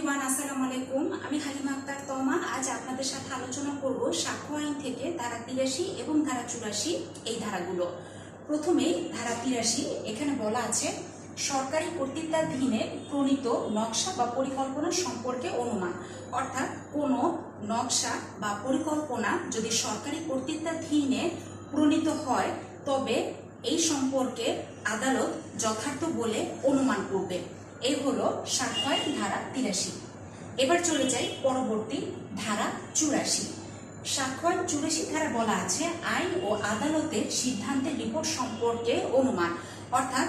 Everyone আসসালামু আলাইকুম। আমি হালিমা আক্তার তমা আজ আপনাদের সাথে আলোচনা করব সাক্ষ্য আইন থেকে ধারা তিরাশি এবং ধারা চুরাশি এই ধারাগুলো। প্রথমে ধারা তিরাশি, এখানে বলা আছে, সরকারি কর্তৃত্বাধীনে প্রণীত নকশা বা পরিকল্পনা সম্পর্কে অনুমান। অর্থাৎ কোনো নকশা বা পরিকল্পনা যদি সরকারি কর্তৃত্বাধীনে প্রণীত হয়, তবে এই সম্পর্কে আদালত যথার্থ বলে অনুমান করবে। এই হলো সাক্ষয় ধারা তিরাশি। এবার চলে যাই পরবর্তী ধারা চুরাশি। সাক্ষ্যের চুরাশি ধারা বলা আছে আইন ও আদালতের সিদ্ধান্তের রিপোর্ট সম্পর্কে অনুমান। অর্থাৎ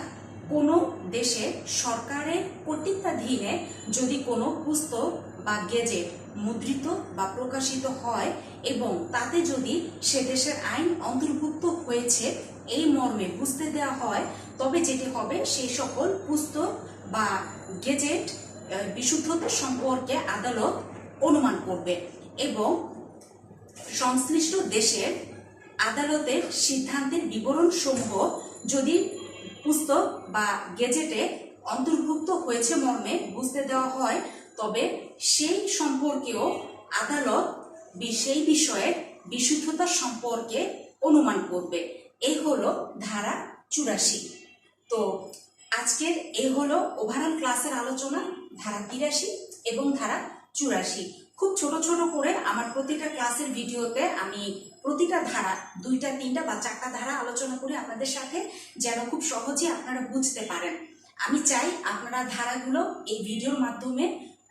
কোনো দেশে সরকারের কর্তৃত্বাধীনে যদি কোনো পুস্তক বা গেজেট মুদ্রিত বা প্রকাশিত হয় এবং তাতে যদি সে দেশের আইন অন্তর্ভুক্ত হয়েছে, এই মর্মে বুঝতে দেওয়া হয়, তবে যেটি হবে সেই সকল পুস্তক বা গেজেট বিশুদ্ধতা সম্পর্কে আদালত অনুমান করবে এবং সংশ্লিষ্ট দেশের আদালতের সিদ্ধান্তের বিবরণ সমূহ যদি পুস্তক বা গেজেটে অন্তর্ভুক্ত হয়েছে মর্মে বুঝতে দেওয়া হয়, তবে সেই সম্পর্কেও আদালত সেই বিষয়ে বিশুদ্ধতা সম্পর্কে অনুমান করবে। এই হলো ধারা চুরাশি। তো আজকের এই হলো ওভারঅল ক্লাসের আলোচনা, ধারা তিরাশি এবং ধারা চুরাশি। খুব ছোট ছোট করে আমার প্রতিটা ক্লাসের ভিডিওতে আমি প্রতিটা ধারা, দুইটা, তিনটা বা চারটা ধারা আলোচনা করে আপনাদের সাথে, যেন খুব সহজে আপনারা বুঝতে পারেন। আমি চাই আপনারা ধারাগুলো এই ভিডিওর মাধ্যমে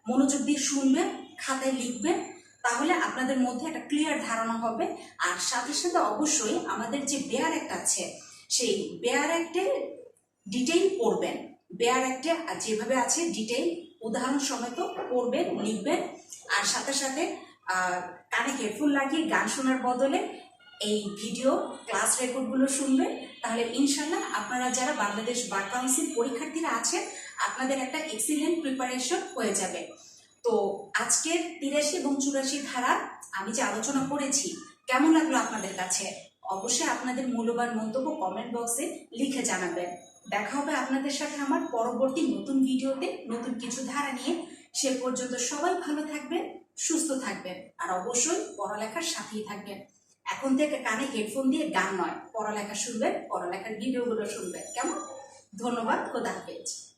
মনোযোগ দিয়ে শুনবেন, খাতায় লিখবেন, তাহলে আপনাদের মধ্যে একটা ক্লিয়ার ধারণা হবে। আর সাথে সাথে অবশ্যই আমাদের যে বেয়ার অ্যাক্ট আছে, সেই বেয়ার অ্যাক্টের ডিটেইল পড়বেন। বেয়ার অ্যাক্টে যেভাবে আছে ডিটেইল উদাহরণ সমেত পড়বেন, লিখবেন। আর সাথে সাথে কানে হেডফোন লাগিয়ে গান শোনার বদলে এই ভিডিও, ক্লাস রেকর্ডগুলো শুনবেন তাহলে ইনশাল্লাহ আপনারা যারা বাংলাদেশ বার কাউন্সিল পরীক্ষার্থীরা আছেন, আপনাদের একটা এক্সিলেন্ট প্রিপারেশন হয়ে যাবে। তো আজকের তিরাশি এবং চুরাশি ধারা আমি যে আলোচনা করেছি, কেমন লাগল আপনাদের কাছে? অবশ্যই আপনাদের মূল্যবান মন্তব্য কমেন্ট বক্সে লিখে জানাবেন। দেখা হবে আপনাদের সাথে আমার পরবর্তী নতুন ভিডিওতে, নতুন কিছু ধারা নিয়ে। সে পর্যন্ত সবাই ভালো থাকবেন, সুস্থ থাকবেন, আর অবশ্যই পড়ালেখার সাথেই থাকবেন। এখন থেকে কানে হেডফোন দিয়ে গান নয়, পড়ালেখা শুনবেন, পড়ালেখার ভিডিওগুলো শুনবেন। কেমন? ধন্যবাদ, খোদা হাফেজ।